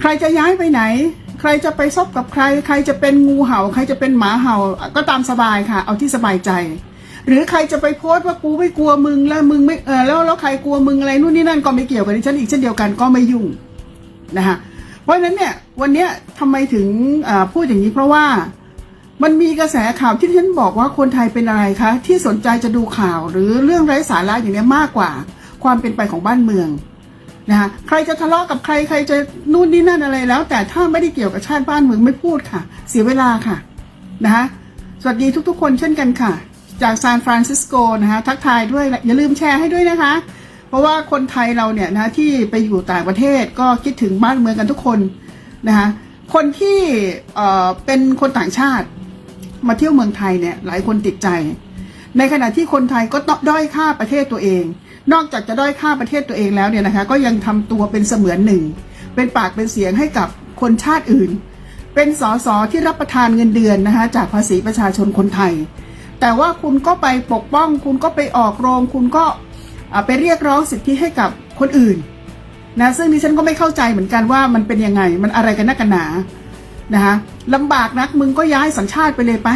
ใครจะย้ายไปไหน ใครจะไปซบกับใคร ใครจะเป็นงูเห่า ใครจะเป็นหมาเห่า ก็ตามสบายค่ะ เอาที่สบายใจ หรือใครจะไปโพสต์ว่ากูไม่กลัวมึงแล้วมึงไม่เออแล้วแล้วใครกลัวมึงอะไรนู่นนี่นั่นก็ไม่เกี่ยวกับดิฉันอีกเช่นเดียวกันก็ไม่ยุ่งนะคะเพราะฉะนั้นเนี่ยวันนี้ทำไมถึงพูดอย่างนี้เพราะว่ามันมีกระแสข่าวที่ฉันบอกว่าคนไทยเป็นอะไรคะ ที่สนใจจะดูข่าวหรือเรื่องไร้สาระอย่างนี้มากกว่า ความเป็นไปของบ้านเมือง นะคะใครจะทะเลาะกับใครใครจะนู่นนี่นั่นอะไรแล้ว แต่ถ้าไม่ได้เกี่ยวกับชาติบ้านเมืองไม่พูดค่ะ เสียเวลาค่ะนะคะสวัสดีทุกๆ คนเช่นกันค่ะ จากซานฟรานซิสโกนะคะทักทายด้วยอย่าลืมแชร์ให้ด้วยนะคะ เพราะว่าคนไทยเราเนี่ยนะที่ไปอยู่ต่างประเทศก็คิดถึงบ้านเมืองกันทุกคนนะคะคนที่เอ่อเป็นคนต่างชาติมาเที่ยวเมืองไทยเนี่ยหลายคนติดใจ ในขณะที่คนไทยก็ต้องด้อยค่าประเทศตัวเอง นอกจากจะด้อยค่าประเทศตัวเองแล้วเนี่ยนะคะก็ยังทำตัวเป็นเสมือนหนึ่ง เป็นปากเป็นเสียงให้กับคนชาติอื่น เป็นสสที่รับประทานเงินเดือนนะคะจากภาษีประชาชนคนไทย แต่ว่าคุณก็ไปปกป้อง คุณก็ไปออกโรง คุณก็ไปเรียกร้องสิทธิให้กับคนอื่นนะซึ่งดิฉันก็ไม่เข้าใจเหมือนกันว่ามันเป็นยังไงมันอะไรกันนักกันหนานะคะลำบากนักมึงก็ย้ายสัญชาติไปเลยไป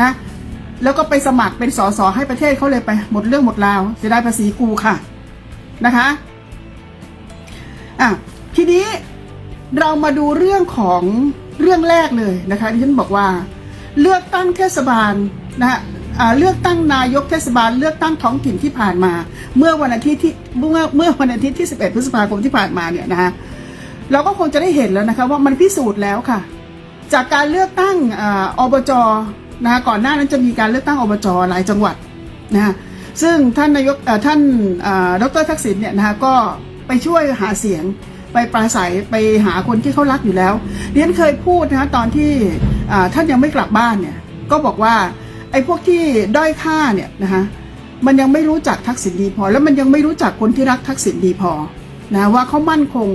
นะ แล้วก็ไปสมัครเป็นสสให้ประเทศเขาเลยไปหมดเรื่องหมดราวจะได้ภาษีกูค่ะนะคะอะทีนี้เรามาดูเรื่องของเรื่องแรกเลยนะคะที่ฉันบอกว่า เลือกตั้งเทศบาลนะฮะอ่าเลือกตั้งนายกเทศบาล เลือกตั้งท้องถิ่นที่ผ่านมา เมื่อวันอาทิตย์ที่เมื่อเมื่อวันอาทิตย์ที่ 11 พฤษภาคมที่ผ่านมาเนี่ยนะคะเราก็คงจะได้เห็นแล้วนะคะว่ามันพิสูจน์แล้วค่ะ จากการเลือกตั้งออบจ นะก่อนหน้านั้นจะมีการเลือกตั้งอบจหลายจังหวัดนะซึ่งท่านนายกท่านดรทักษิณเนี่ยนะคะก็ไปช่วยหาเสียงไปปราศัยไปหาคนที่เขารักอยู่แล้วเรียนเคยพูดนะคะตอนที่ท่านยังไม่กลับบ้านเนี่ยก็บอกว่าไอ้พวกที่ด้อยค่าเนี่ยนะคะมันยังไม่รู้จักทักษิณดีพอ แล้วมันยังไม่รู้จักคนที่รักทักษิณดีพอนะว่าเขามั่นคง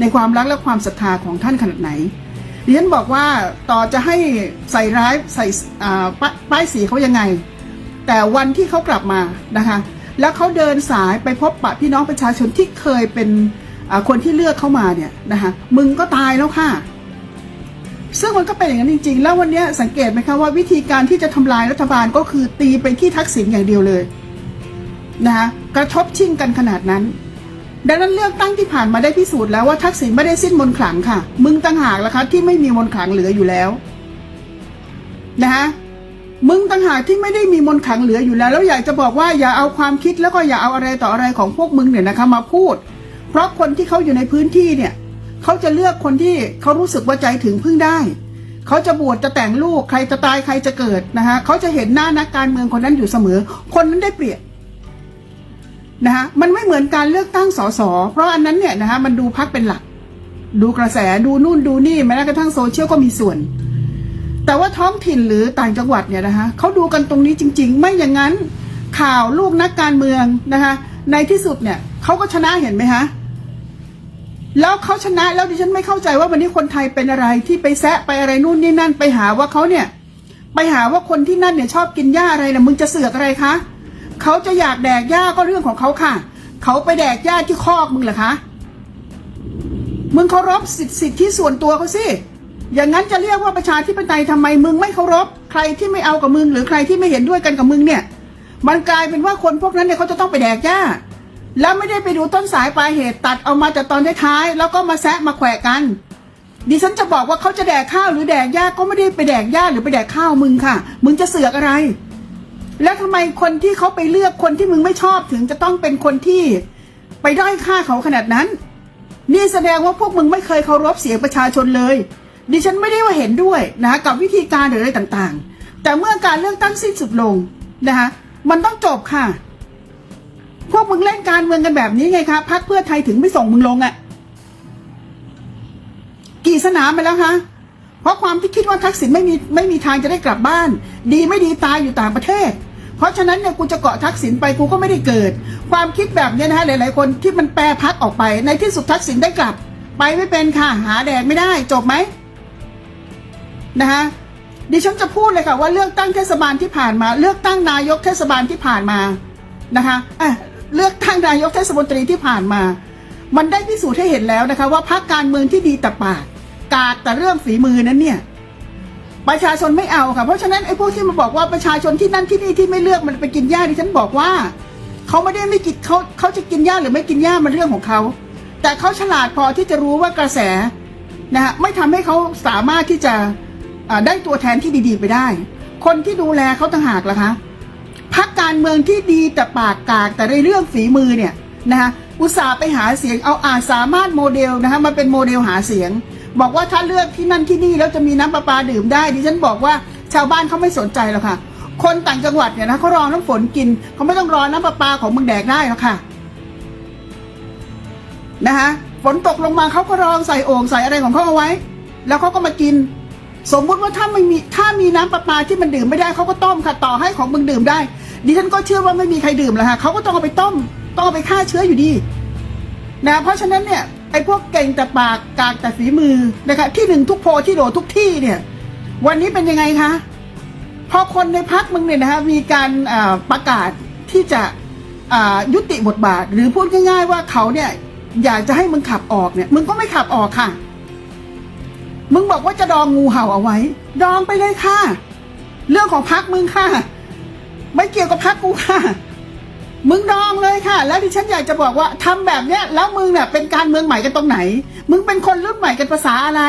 ในความรักและความศรัทธาของท่านขนาดไหน ดิฉันบอกว่าต่อจะให้ใส่ร้ายใส่ปป้ายสีเขายังไง แต่วันที่เขากลับมานะคะ แล้วเขาเดินสายไปพบปะพี่น้องประชาชนที่เคยเป็นคนที่เลือกเข้ามาเนี่ยนะคะมึงก็ตายแล้วค่ะ ซึ่งมันก็เป็นอย่างนั้นจริง ๆ แล้ววันนี้สังเกตไหมคะว่าวิธีการที่จะทำลายรัฐบาลก็คือตีไปที่ทักษิณอย่างเดียวเลยนะคะกระทบชิงกันขนาดนั้น ดังนั้นเลือกตั้งที่ผ่านมาได้พิสูจน์แล้วว่าทักษิณไม่ได้สิ้นมนขลังค่ะ มึงต่างหากละคะที่ไม่มีมนขลังเหลืออยู่แล้วนะคะมึงต่างหากที่ไม่ได้มีมนขลังเหลืออยู่แล้ว แล้วอยากจะบอกว่าอย่าเอาความคิดแล้วก็อย่าเอาอะไรต่ออะไรของพวกมึงเนี่ยนะคะมาพูด เพราะคนที่เขาอยู่ในพื้นที่เนี่ยเขาจะเลือกคนที่เขารู้สึกว่าใจถึงพึ่งได้ เขาจะบวชจะแต่งลูกใครจะตายใครจะเกิดนะคะเขาจะเห็นหน้านักการเมืองคนนั้นอยู่เสมอ คนนั้นได้เปรียบ นะคะมันไม่เหมือนการเลือกตั้งสสเพราะอันนั้นเนี่ยนะคะมันดูพักเป็นหลัก ดูกระแสดูนู่นดูนี่แม้กระทั่งโซเชียลก็มีส่วน แต่ว่าท้องถิ่นหรือต่างจังหวัดเนี่ยนะคะเขาดูกันตรงนี้จริง ๆ ไม่อย่างนั้นข่าวลูกนักการเมืองนะคะในที่สุดเนี่ยเขาก็ชนะเห็นไหมคะแล้วเขาชนะแล้วดิฉันไม่เข้าใจว่าวันนี้คนไทยเป็นอะไรที่ไปแซะไปอะไรนู่นนี่นั่นไปหาว่าเขาเนี่ย ไปหาว่าคนที่นั่นเนี่ยชอบกินหญ้าอะไรนะมึงจะเสือกอะไรคะ เขาจะอยากแดกหญ้าก็เรื่องของเขาค่ะ เขาไปแดกหญ้าที่คอกมึงเหรอคะ มึงเคารพสิทธิสิทธิส่วนตัวเขาสิ อย่างนั้นจะเรียกว่าประชาธิปไตยทำไมมึงไม่เคารพ ใครที่ไม่เอากับมึงหรือใครที่ไม่เห็นด้วยกันกับมึงเนี่ย มันกลายเป็นว่าคนพวกนั้นเนี่ยเขาจะต้องไปแดกหญ้า แล้วไม่ได้ไปดูต้นสายปลายเหตุตัดเอามาจากตอนท้ายๆแล้วก็มาแซะมาแขวะกันดิฉันจะบอกว่าเขาจะแดกข้าวหรือแดกหญ้าก็ไม่ได้ไปแดกหญ้าหรือไปแดกข้าวมึงค่ะ มึงจะเสือกอะไร แล้วทำไมคนที่เขาไปเลือกคนที่มึงไม่ชอบถึงจะต้องเป็นคนที่ไปด้อยค่าเขาขนาดนั้น นี่แสดงว่าพวกมึงไม่เคยเคารพเสียงประชาชนเลย ดิฉันไม่ได้ว่าเห็นด้วยนะกับวิธีการหรืออะไรต่างๆ แต่เมื่อการเลือกตั้งสิ้นสุดลงนะคะมันต้องจบค่ะ พวกมึงเล่นการเมืองกันแบบนี้ไงคะพักเพื่อไทยถึงไม่ส่งมึงลงอะ่ะ กี่สนามไปแล้วคะเพราะความที่คิดว่าทักษิณไม่มีไม่มีทางจะได้กลับบ้าน ดีไม่ดีตายอยู่ต่างประเทศ เพราะฉะนั้นเนี่ยกูจะเกาะทักษิณไปกูก็ไม่ได้เกิด ความคิดแบบเนี้ยนะฮะหลาย ๆ คนที่มันแปรพักออกไป ในที่สุดทักษิณได้กลับ ไปไม่เป็นค่ะหาแดกไม่ได้จบไหมนะคะดิฉันจะพูดเลยค่ะว่าเลือกตั้งเทศบาลที่ผ่านมา เลือกตั้งนายกเทศบาลที่ผ่านมานะคะอะเลือกตั้งนายกเทศมนตรีที่ผ่านมา มันได้พิสูจน์ให้เห็นแล้วนะคะ ว่าพรรคการเมืองที่ดีแต่ปาก กากแต่เรื่องฝีมือนั้นเนี่ย ประชาชนไม่เอาค่ะ เพราะฉะนั้นไอ้พวกที่มาบอกว่าประชาชนที่นั่นที่นี่ที่ไม่เลือกมันไปกินหญ้าดิฉันบอกว่าเขาไม่ได้ไม่กินเขาเขาจะกินหญ้าหรือไม่กินหญ้ามันเรื่องของเขา แต่เขาฉลาดพอที่จะรู้ว่ากระแสนะฮะไม่ทำให้เขาสามารถที่จะได้ตัวแทนที่ดี ๆ ไปได้ คนที่ดูแลเขาต่างหากล่ะคะพักการเมืองที่ดีแต่ปากกากแต่ในเรื่องฝีมือเนี่ยนะคะอุตส่าห์ไปหาเสียงเอาอาจสามารถโมเดลนะคะมาเป็นโมเดลหาเสียง บอกว่าถ้าเลือกที่นั่นที่นี่แล้วจะมีน้ำประปาดื่มได้ดิฉันบอกว่าชาวบ้านเขาไม่สนใจหรอกค่ะ คนต่างจังหวัดเนี่ยนะเขารอน้ำฝนกินเขาไม่ต้องรอน้ำประปาของมึงแดกได้หรอกค่ะนะคะฝนตกลงมาเขาก็รองใส่โอ่งใส่อะไรของเขาเอาไว้ แล้วเขาก็มากิน สมมุติว่าถ้าไม่มีถ้ามีน้ำประปาที่มันดื่มไม่ได้เขาก็ต้มค่ะต่อให้ของมึงดื่มได้ ดิฉันก็เชื่อว่าไม่มีใครดื่มแล้วค่ะเขาก็ต้องเอาไปต้ม ต้องเอาไปฆ่าเชื้ออยู่ดีนะเพราะฉะนั้นเนี่ย ไอ้พวกเก่งแต่ปากกากแต่ฝีมือนะคะที่หนึ่งทุกโพที่โหลทุกที่เนี่ย วันนี้เป็นยังไงคะพอคนในพักมึงเนี่ยนะคะมีการประกาศที่จะยุติบทบาท หรือพูดง่าย ๆ ว่าเขาเนี่ยอยากจะให้มึงขับออกเนี่ย มึงก็ไม่ขับออกค่ะ มึงบอกว่าจะดองงูเห่าเอาไว้ ดองไปเลยค่ะ เรื่องของพักมึงค่ะ ไม่เกี่ยวกับพักกูค่ะ มึงดองเลยค่ะ แล้วดิฉันอยากจะบอกว่าทำแบบเนี้ยแล้วมึงเนี่ยเป็นการเมืองใหม่กันตรงไหน มึงเป็นคนรุ่นใหม่กันภาษาอะไร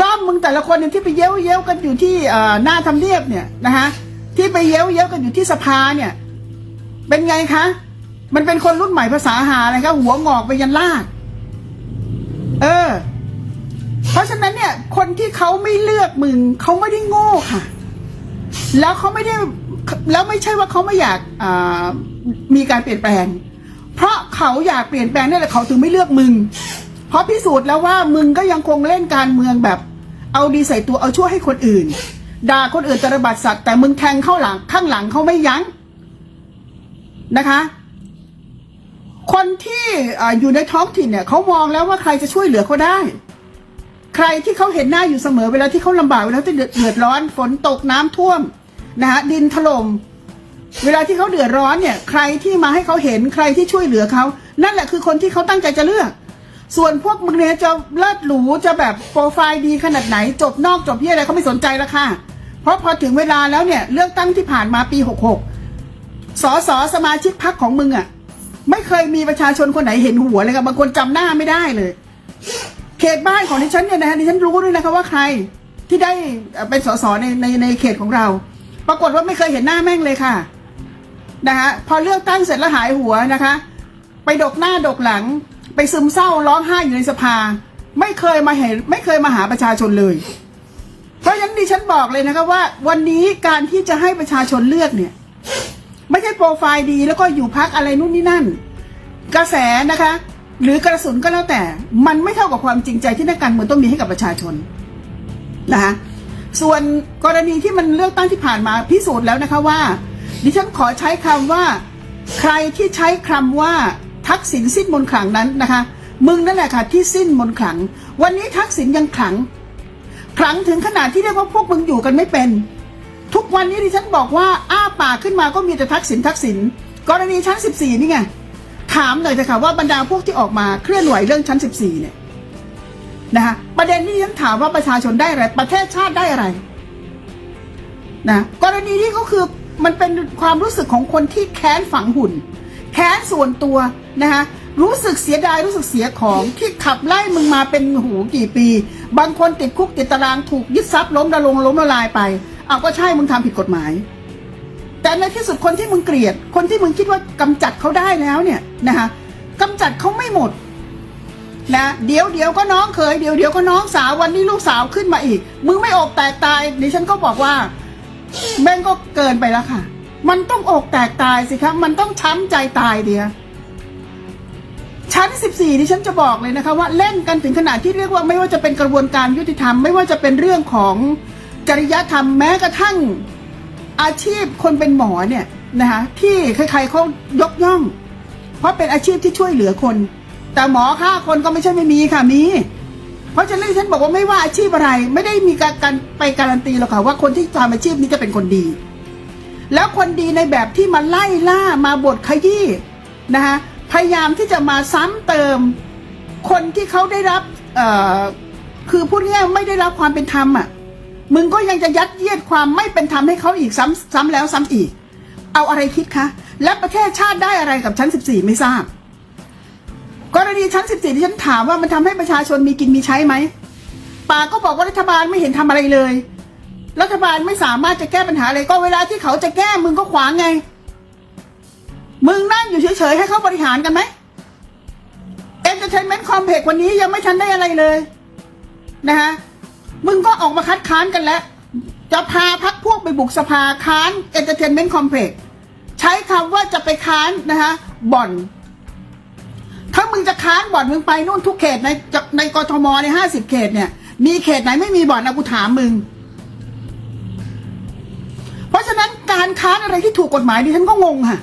ด้อมมึงแต่ละคนเนี่ยที่ไปเย้ยวเย้ยวกันอยู่ที่หน้าทำเนียบเนี่ยนะคะที่ไปเย้ยวเย้ยวกันอยู่ที่สภาเนี่ย เป็นไงคะมันเป็นคนรุ่นใหม่ภาษาหาอะไรครับหัวงอกไปยันลาก เออ เพราะฉะนั้นเนี่ย คนที่เขาไม่เลือกมึงเขาไม่ได้โง่ค่ะ แล้วเขาไม่ได้ แล้วไม่ใช่ว่าเขาไม่อยากมีการเปลี่ยนแปลง เพราะเขาอยากเปลี่ยนแปลงนี่แหละเขาถึงไม่เลือกมึง เพราะพิสูจน์แล้วว่ามึงก็ยังคงเล่นการเมืองแบบ เอาดีใส่ตัวเอาชั่วให้คนอื่นด่าคนอื่นตระบัดสัตว์แต่มึงแทงเข้าหลังข้างหลังเขาไม่ยั้งนะคะ คนที่ออยู่ในท้องถิ่นเนี่ยเขามองแล้วว่าใครจะช่วยเหลือเขาได้ ใครที่เขาเห็นหน้าอยู่เสมอเวลาที่เขาลำบากเวลาที่เดือดเดือดร้อนฝนตกน้ำท่วม นะฮะดินถล่มเวลาที่เขาเดือดร้อนเนี่ย ใครที่มาให้เขาเห็นใครที่ช่วยเหลือเขานั่นแหละคือคนที่เขาตั้งใจจะเลือก ส่วนพวกมึงเนี่ยจะเลิศหรูจะแบบโปรไฟล์ดีขนาดไหน จบนอกจบเยี่ยอะไรเขาไม่สนใจแล้วค่ะ เพราะพอถึงเวลาแล้วเนี่ย เลือกตั้งที่ผ่านมาปี 66สอสอสมาชิกพักของมึงอะ่ะ ไม่เคยมีประชาชนคนไหนเห็นหัวเลยค่ะบางคนจำหน้าไม่ได้เลย เขตบ้านของดิฉันเนี่ยนะฮะดิฉันรู้ด้วยนะคะว่าใครที่ได้เอ่อเป็นสสในในในเขตของเรา ปรากฏว่าไม่เคยเห็นหน้าแม่งเลยค่ะนะฮะพอเลือกตั้งเสร็จแล้วหายหัวนะคะ ไปดกหน้าดกหลัง ไปซึมเศร้าร้องไห้อยู่ในสภา ไม่เคยมาเห็นไม่เคยมาหาประชาชนเลย เพราะฉะนั้นดิฉันบอกเลยนะคะว่า วันนี้การที่จะให้ประชาชนเลือกเนี่ย ไม่ใช่โปรไฟล์ดีแล้วก็อยู่พักอะไรนู่นนี่นั่น กระแสนะคะ หรือกระสุนก็แล้วแต่ มันไม่เท่ากับความจริงใจที่นักการเมืองต้องมีให้กับประชาชนนะคะ ส่วนกรณีที่มันเลือกตั้งที่ผ่านมาพิสูจน์แล้วนะคะว่า ดิฉันขอใช้คำว่า ใครที่ใช้คำว่าทักษิณสิ้นมนขลังนั้นนะคะ มึงนั่นแหละค่ะที่สิ้นมนขลัง วันนี้ทักษิณยังขลังขลังถึงขนาดที่เรียกว่าพวกมึงอยู่กันไม่เป็น ทุกวันนี้ดิฉันบอกว่าอ้าปากขึ้นมาก็มีแต่ทักษิณทักษิณกรณีชั้น 14 นี่ไงถามหน่อยเถอะค่ะว่าบรรดาพวกที่ออกมาเคลื่อนไหวเรื่องชั้น 14 เนี่ย นะคะประเด็นที่ฉันถามว่าประชาชนได้อะไร ประเทศชาติได้อะไรนะกรณีนี้ก็คือมันเป็นความรู้สึกของคนที่แค้นฝังหุ่น แค้นส่วนตัวนะคะรู้สึกเสียดายรู้สึกเสียของที่ขับไล่มึงมาเป็นหูกี่ปี บางคนติดคุกติดตารางถูกยึดทรัพย์ล้มละลงล้มละลายไปเอาก็ใช่มึงทำผิดกฎหมาย แต่ในที่สุดคนที่มึงเกลียด คนที่มึงคิดว่ากำจัดเขาได้แล้วเนี่ยนะคะกำจัดเขาไม่หมด นะเดี๋ยวเดี๋ยวก็น้องเคยเดี๋ยวเดี๋ยวก็น้องสาววันนี้ลูกสาวขึ้นมาอีก มึงไม่อกแตกตายดิฉันก็บอกว่าแม่งก็เกินไปแล้วค่ะ มันต้องอกแตกตายสิครับมันต้องช้ำใจตายเดียชั้น 14ดิฉันจะบอกเลยนะคะว่าเล่นกันถึงขนาดที่เรียกว่าไม่ว่าจะเป็นกระบวนการยุติธรรมไม่ว่าจะเป็นเรื่องของจริยธรรมแม้กระทั่งอาชีพคนเป็นหมอเนี่ยนะคะที่ใครๆเขายกย่อง เพราะเป็นอาชีพที่ช่วยเหลือคน แต่หมอฆ่าคนก็ไม่ใช่ไม่มีค่ะมี เพราะฉะนั้นฉันบอกว่าไม่ว่าอาชีพอะไร ไม่ได้มีการการไปการันตีหรอกค่ะว่าคนที่ทำอาชีพนี้จะเป็นคนดี แล้วคนดีในแบบที่มาไล่ล่ามาบทขยี้นะคะพยายามที่จะมาซ้ำเติม คนที่เขาได้รับเอ่อคือพูดง่ายไม่ได้รับความเป็นธรรมอะมึงก็ยังจะยัดเยียดความไม่เป็นธรรมให้เขาอีกซ้ำซ้ำแล้วซ้ำอีก เอาอะไรคิดคะ และประเทศชาติได้อะไรกับชั้น 14 ไม่ทราบ กรณีชั้น14ที่ฉันถามว่ามันทำให้ประชาชนมีกินมีใช้ไหมป่าก็บอกว่ารัฐบาลไม่เห็นทำอะไรเลย รัฐบาลไม่สามารถจะแก้ปัญหาอะไรก็เวลาที่เขาจะแก้มึงก็ขวางไง มึงนั่งอยู่เฉยๆให้เขาบริหารกันไหม Entertainment Complex วันนี้ยังไม่ทันได้อะไรเลยนะฮะมึงก็ออกมาคัดค้านกันแล้ว จะพาพักพวกไปบุกสภาค้าน Entertainment Complex ใช้คำว่าจะไปค้านนะคะบ่อน ถ้ามึงจะค้านบ่อนมึงไปนู่นทุกเขตในในกทมในห้าสิบเขตเนี่ย มีเขตไหนไม่มีบ่อนนะกูถามมึง เพราะฉะนั้นการค้านอะไรที่ถูกกฎหมายดิฉันก็งงค่ะ